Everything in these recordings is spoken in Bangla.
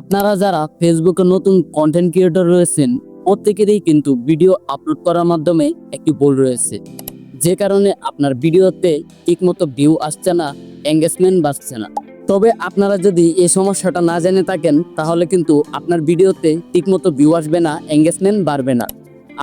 আপনারা যারা ফেসবুকে নতুন কন্টেন্ট ক্রিয়েটর রয়েছেন, প্রত্যেকেরই কিন্তু ভিডিও আপলোড করার মাধ্যমে একটি ভুল রয়েছে। যে কারণে আপনার ভিডিওতে ঠিকমতো ভিউ আসছে না এঙ্গেজমেন্ট বাড়ছে না। তবে আপনারা যদি এই সমস্যাটা না জেনে থাকেন, তাহলে কিন্তু আপনার ভিডিওতে ঠিকমতো ভিউ আসবে না এঙ্গেজমেন্ট বাড়বে না।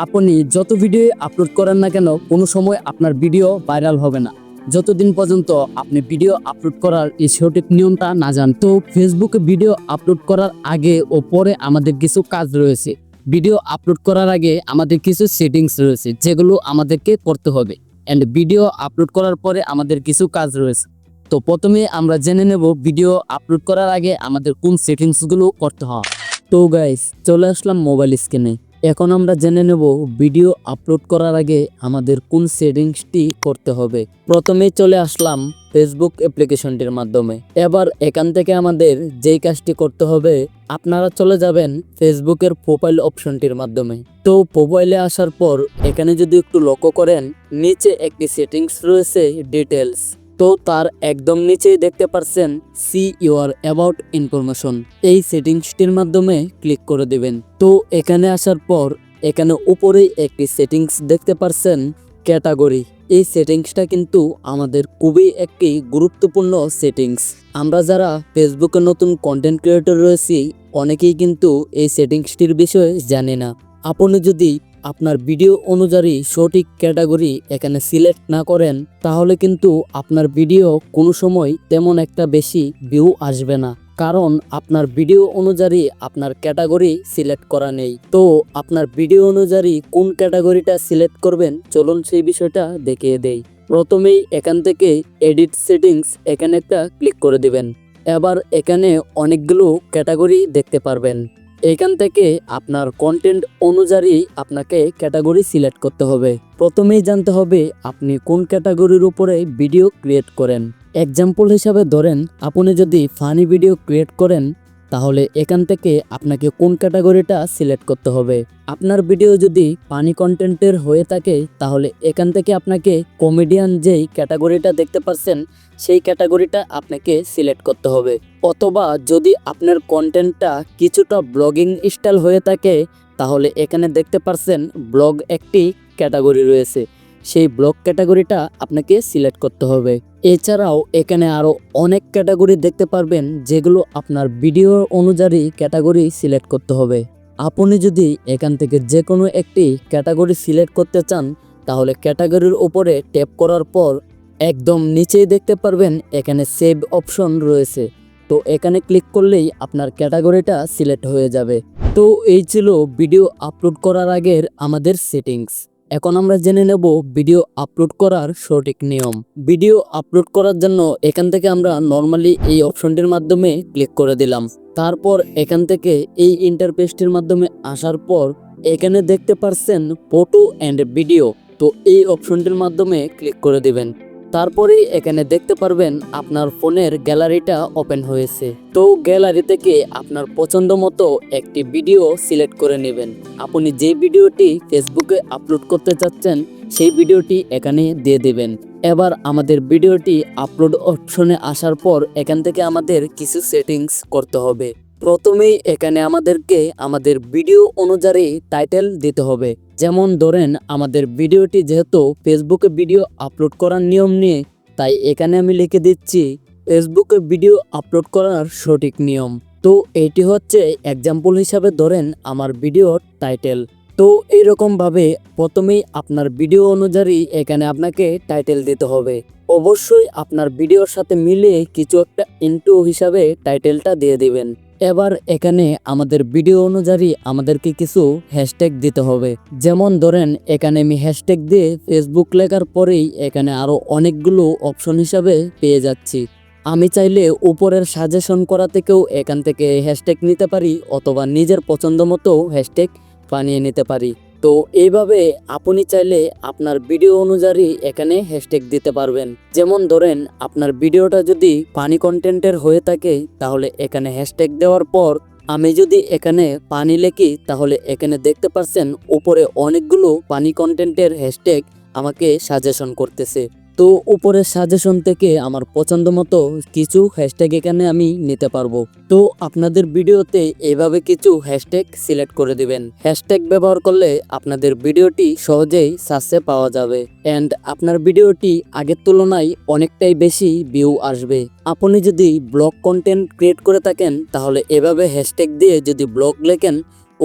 আপনি যত ভিডিও আপলোড করেন না কেন, কোনো সময় আপনার ভিডিও ভাইরাল হবে না। যতদিন পর্যন্ত আপনি ভিডিও আপলোড করার এই সঠিক নিয়মটা না জান, তো ফেসবুকে ভিডিও আপলোড করার আগে ও পরে আমাদের কিছু কাজ রয়েছে। ভিডিও আপলোড করার আগে আমাদের কিছু সেটিংস রয়েছে, যেগুলো আমাদেরকে করতে হবে। অ্যান্ড ভিডিও আপলোড করার পরে আমাদের কিছু কাজ রয়েছে। তো প্রথমে আমরা জেনে নেব ভিডিও আপলোড করার আগে আমাদের কোন সেটিংসগুলো করতে হয়। তো গাইস চলে আসলাম মোবাইল স্ক্রিনে এখন আমরা জেনে নেব ভিডিও আপলোড করার আগে আমাদের কোন সেটিংসটি করতে হবে। প্রথমেই চলে আসলাম ফেসবুক অ্যাপ্লিকেশনটির মাধ্যমে। এবার এখান থেকে আমাদের যেই কাজটি করতে হবে, আপনারা চলে যাবেন ফেসবুকের প্রোফাইল অপশনটির মাধ্যমে। তো প্রোফাইলে আসার পর এখানে যদি একটু লক্ষ্য করেন, নিচে একটি সেটিংস রয়েছে ডিটেলস তো তার একদম নিচেই দেখতে পারছেন সি ইউর অ্যাবাউট ইনফরমেশন। এই সেটিংসটির মাধ্যমে ক্লিক করে দেবেন। তো এখানে আসার পর এখানে উপরেই একটি সেটিংস দেখতে পারছেন ক্যাটাগরি। এই সেটিংসটা কিন্তু আমাদের খুবই একটি গুরুত্বপূর্ণ সেটিংস। আমরা যারা ফেসবুকে নতুন কন্টেন্ট ক্রিয়েটর রয়েছি, অনেকেই কিন্তু এই সেটিংসটির বিষয়ে জানে না। আপনি যদি আপনার ভিডিও অনুযায়ী সঠিক ক্যাটাগরি এখানে সিলেক্ট না করেন, তাহলে কিন্তু আপনার ভিডিও কোনো সময় তেমন একটা বেশি ভিউ আসবে না। কারণ আপনার ভিডিও অনুযায়ী আপনার ক্যাটাগরি সিলেক্ট করা নেই। তো আপনার ভিডিও অনুযায়ী কোন ক্যাটাগরিটা সিলেক্ট করবেন, চলুন সেই বিষয়টা দেখিয়ে দেই। প্রথমেই এখান থেকে এডিট সেটিংস এখানে একটা ক্লিক করে দিবেন। এবার এখানে অনেকগুলো ক্যাটাগরি দেখতে পারবেন। এখান থেকে আপনার কন্টেন্ট অনুযায়ী আপনাকে ক্যাটাগরি সিলেক্ট করতে হবে। প্রথমেই জানতে হবে আপনি কোন ক্যাটাগরির উপরে ভিডিও ক্রিয়েট করেন। এক্সাম্পল হিসাবে ধরেন, আপনি যদি ফানি ভিডিও ক্রিয়েট করেন তাহলে এখান থেকে আপনাকে কোন ক্যাটাগরিটা সিলেক্ট করতে হবে? আপনার ভিডিও যদি পানি কন্টেন্টের হয়ে থাকে, তাহলে এখান থেকে আপনাকে কমেডিয়ান যেই ক্যাটাগরিটা দেখতে পাচ্ছেন, সেই ক্যাটাগরিটা আপনাকে সিলেক্ট করতে হবে। অথবা যদি আপনার কন্টেন্টটা কিছুটা ব্লগিং স্টাইল হয়ে থাকে, তাহলে এখানে দেখতে পাচ্ছেন ব্লগ একটি ক্যাটাগরি রয়েছে। সেই ব্লগ ক্যাটাগরিটা আপনাকে সিলেক্ট করতে হবে। এছাড়াও এখানে আরও অনেক ক্যাটাগরি দেখতে পারবেন, যেগুলো আপনার ভিডিও অনুযায়ী ক্যাটাগরি সিলেক্ট করতে হবে। আপনি যদি এখান থেকে যে কোনো একটি ক্যাটাগরি সিলেক্ট করতে চান, তাহলে ক্যাটাগরির উপরে ট্যাপ করার পর একদম নিচেই দেখতে পারবেন এখানে সেভ অপশন রয়েছে। তো এখানে ক্লিক করলেই আপনার ক্যাটাগরিটা সিলেক্ট হয়ে যাবে। তো এই ছিল ভিডিও আপলোড করার আগের আমাদের সেটিংস। এখন আমরা জেনে নেব ভিডিও আপলোড করার সঠিক নিয়ম। ভিডিও আপলোড করার জন্য এখান থেকে আমরা নর্মালি এই অপশনটির মাধ্যমে ক্লিক করে দিলাম। তারপর এখান থেকে এই ইন্টারপেসটির মাধ্যমে আসার পর এখানে দেখতে পারছেন ফটো অ্যান্ড ভিডিও তো এই অপশনটির মাধ্যমে ক্লিক করে দিবেন। তারপরেই এখানে দেখতে পারবেন আপনার ফোনের গ্যালারিটা ওপেন হয়েছে। তো গ্যালারি থেকে আপনার পছন্দ মতো একটি ভিডিও সিলেক্ট করে নেবেন। আপনি যে ভিডিওটি ফেসবুকে আপলোড করতে চাচ্ছেন, সেই ভিডিওটি এখানে দিয়ে দেবেন। এবার আমাদের ভিডিওটি আপলোড অপশনে আসার পর এখান থেকে আমাদের কিছু সেটিংস করতে হবে। প্রথমেই এখানে আমাদেরকে আমাদের ভিডিও অনুযায়ী টাইটেল দিতে হবে। যেমন ধরেন, আমাদের ভিডিওটি যেহেতু ফেসবুকে ভিডিও আপলোড করার নিয়ম নিয়ে, তাই এখানে আমি লিখে দিচ্ছি ফেসবুকে ভিডিও আপলোড করার সঠিক নিয়ম। তো এটি হচ্ছে এক্সাম্পল হিসাবে ধরেন আমার ভিডিওর টাইটেল তো এইরকমভাবে প্রথমেই আপনার ভিডিও অনুযায়ী এখানে আপনাকে টাইটেল দিতে হবে। অবশ্যই আপনার ভিডিওর সাথে মিলে কিছু একটা ইন্টু হিসাবে টাইটেলটা দিয়ে দিবেন। এবার এখানে আমাদের ভিডিও অনুযায়ী আমাদেরকে কিছু হ্যাশট্যাগ দিতে হবে। যেমন ধরেন, এখানে আমি হ্যাশট্যাগ দিয়ে ফেসবুক লেখার পরেই এখানে আরও অনেকগুলো অপশন হিসাবে পেয়ে যাচ্ছি। আমি চাইলে উপরের সাজেশন করা থেকেও এখান থেকে হ্যাশট্যাগ নিতে পারি অথবা নিজের পছন্দ মতো হ্যাশট্যাগ বানিয়ে নিতে পারি। তো এইভাবে আপনি চাইলে আপনার ভিডিও অনুযায়ী এখানে হ্যাশট্যাগ দিতে পারবেন। যেমন ধরেন, আপনার ভিডিওটা যদি পানি কন্টেন্টের হয়ে থাকে, তাহলে এখানে হ্যাশট্যাগ দেওয়ার পর আমি যদি এখানে পানি লেখি, তাহলে এখানে দেখতে পাচ্ছেন উপরে অনেকগুলো পানি কন্টেন্টের হ্যাশট্যাগ আমাকে সাজেশন করতেছে। তো উপরের সাজেশন থেকে আমার পছন্দ মতো কিছু হ্যাশট্যাগ এখানে আমি নিতে পারব। তো আপনাদের ভিডিওতে এভাবে কিছু হ্যাশট্যাগ সিলেক্ট করে দিবেন। হ্যাশট্যাগ ব্যবহার করলে আপনাদের ভিডিওটি সহজেই সার্চে পাওয়া যাবে। অ্যান্ড আপনার ভিডিওটি আগের তুলনায় অনেকটাই বেশি ভিউ আসবে। আপনি যদি ব্লগ কন্টেন্ট ক্রিয়েট করে থাকেন, তাহলে এভাবে হ্যাশট্যাগ দিয়ে যদি ব্লগ লেখেন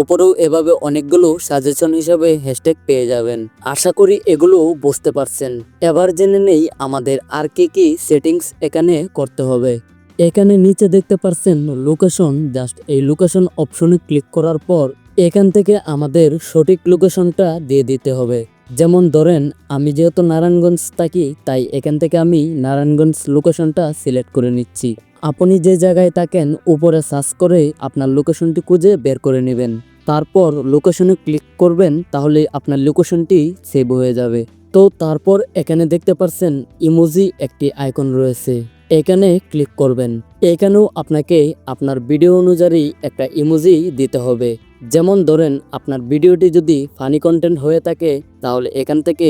উপরেও এভাবে অনেকগুলো সাজেশন হিসাবে হ্যাশট্যাগ পেয়ে যাবেন। আশা করি এগুলো বুঝতে পারছেন। এবার জেনে নেই আমাদের আর কি কি সেটিংস এখানে করতে হবে। এখানে নিচে দেখতে পারছেন লোকেশন জাস্ট এই লোকেশন অপশনে ক্লিক করার পর এখান থেকে আমাদের সঠিক লোকেশনটা দিয়ে দিতে হবে। যেমন ধরেন, আমি যেহেতু নারায়ণগঞ্জ থাকি, তাই এখান থেকে আমি নারায়ণগঞ্জ লোকেশনটা সিলেক্ট করে নিচ্ছি। আপনি যে জায়গায় থাকেন, উপরে সার্চ করে আপনার লোকেশনটি খুঁজে বের করে নেবেন। তারপর লোকেশনে ক্লিক করবেন, তাহলে আপনার লোকেশনটি সেভ হয়ে যাবে। তো তারপর এখানে দেখতে পাচ্ছেন ইমোজি একটি আইকন রয়েছে। এখানে ক্লিক করবেন। এখানেও আপনাকে আপনার ভিডিও অনুযায়ী একটা ইমোজি দিতে হবে। যেমন ধরেন, আপনার ভিডিওটি যদি ফানি কন্টেন্ট হয়ে থাকে, তাহলে এখান থেকে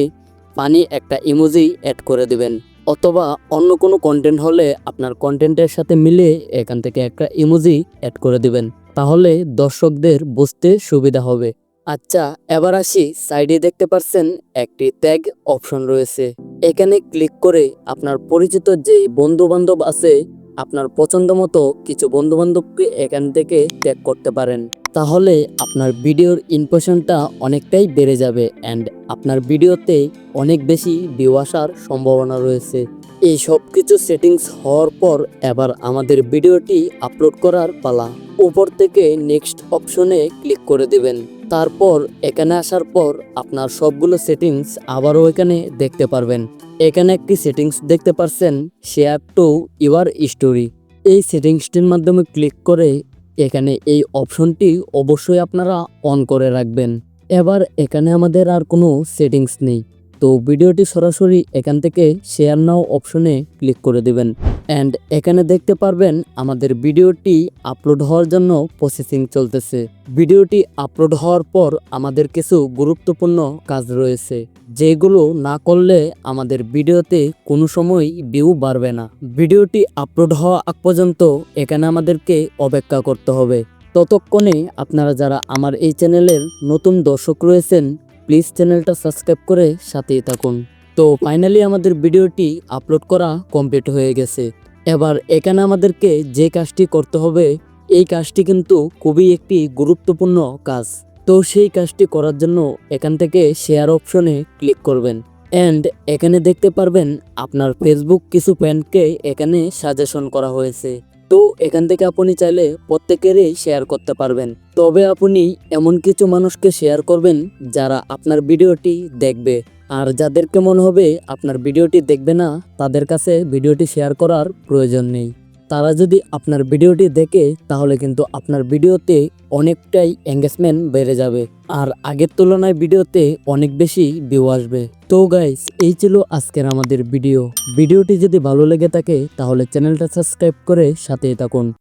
পানি একটা ইমোজি অ্যাড করে দিবেন। অথবা অন্য কোনো কন্টেন্ট হলে আপনার কন্টেন্টের সাথে মিলে এখান থেকে একটা ইমোজি অ্যাড করে দিবেন। তাহলে দর্শকদের বুঝতে সুবিধা হবে। আচ্ছা এবার আসি সাইডে দেখতে পাচ্ছেন একটি ট্যাগ অপশন রয়েছে। এখানে ক্লিক করে আপনার পরিচিত যে বন্ধু বান্ধব আছে আপনার পছন্দ মতো কিছু বন্ধু বান্ধবকে এখান থেকে ট্যাগ করতে পারেন। তাহলে আপনার ভিডিওর ইমপ্রেশনটা অনেকটাই বেড়ে যাবে অ্যান্ড আপনার ভিডিওতে অনেক বেশি ভিউ আসার সম্ভাবনা রয়েছে। এই সব কিছু সেটিংস হওয়ার পর এবার আমাদের ভিডিওটি আপলোড করার পালা। উপর থেকে নেক্সট অপশনে ক্লিক করে দেবেন। তারপর এখানে আসার পর আপনার সবগুলো সেটিংস আবারও এখানে দেখতে পারবেন। এখানে একটি সেটিংস দেখতে পারছেন শেয়ার টু ইউর স্টোরি এই সেটিংসটির মাধ্যমে ক্লিক করে এখানে এই অপশনটি অবশ্যই আপনারা অন করে রাখবেন। এবার এখানে আমাদের আর কোনো সেটিংস নেই। তো ভিডিওটি সরাসরি এখান থেকে শেয়ার নাও অপশনে ক্লিক করে দিবেন। অ্যান্ড এখানে দেখতে পারবেন আমাদের ভিডিওটি আপলোড হওয়ার জন্য প্রসেসিং চলতেছে। ভিডিওটি আপলোড হওয়ার পর আমাদের কিছু গুরুত্বপূর্ণ কাজ রয়েছে। যেগুলো না করলে আমাদের ভিডিওতে কোনো সময় ভিউ বাড়বে না। ভিডিওটি আপলোড হওয়া আগ পর্যন্ত এখানে আমাদেরকে অপেক্ষা করতে হবে। ততক্ষণে আপনারা যারা আমার এই চ্যানেলের নতুন দর্শক রয়েছেন প্লিজ চ্যানেলটা সাবস্ক্রাইব করে সাথেই থাকুন। তো ফাইনালি আমাদের ভিডিওটি আপলোড করা কমপ্লিট হয়ে গেছে। এবার এখানে আমাদেরকে যে কাজটি করতে হবে, এই কাজটি কিন্তু খুবই একটি গুরুত্বপূর্ণ কাজ। তো সেই কাজটি করার জন্য এখান থেকে শেয়ার অপশনে ক্লিক করবেন। অ্যান্ড এখানে দেখতে পারবেন আপনার ফেসবুক কিছু ফ্রেন্ডকে এখানে সাজেশন করা হয়েছে। তো এখান থেকে আপনি চাইলে প্রত্যেকেরই শেয়ার করতে পারবেন। তবে আপনি এমন কিছু মানুষকে শেয়ার করবেন যারা আপনার ভিডিওটি দেখবে। আর যাদেরকে মনে হবে, আপনার ভিডিওটি দেখবে না, তাদের কাছে ভিডিওটি শেয়ার করার প্রয়োজন নেই। তারা যদি আপনার ভিডিওটি দেখে, তাহলে কিন্তু আপনার ভিডিওতে অনেকটাই এঙ্গেজমেন্ট বেড়ে যাবে। আর আগের তুলনায় ভিডিওতে অনেক বেশি ভিউ আসবে। তো গাইস এই ছিল আজকের আমাদের ভিডিও ভিডিওটি যদি ভালো লেগে থাকে, তাহলে চ্যানেলটা সাবস্ক্রাইব করে সাথেই থাকুন।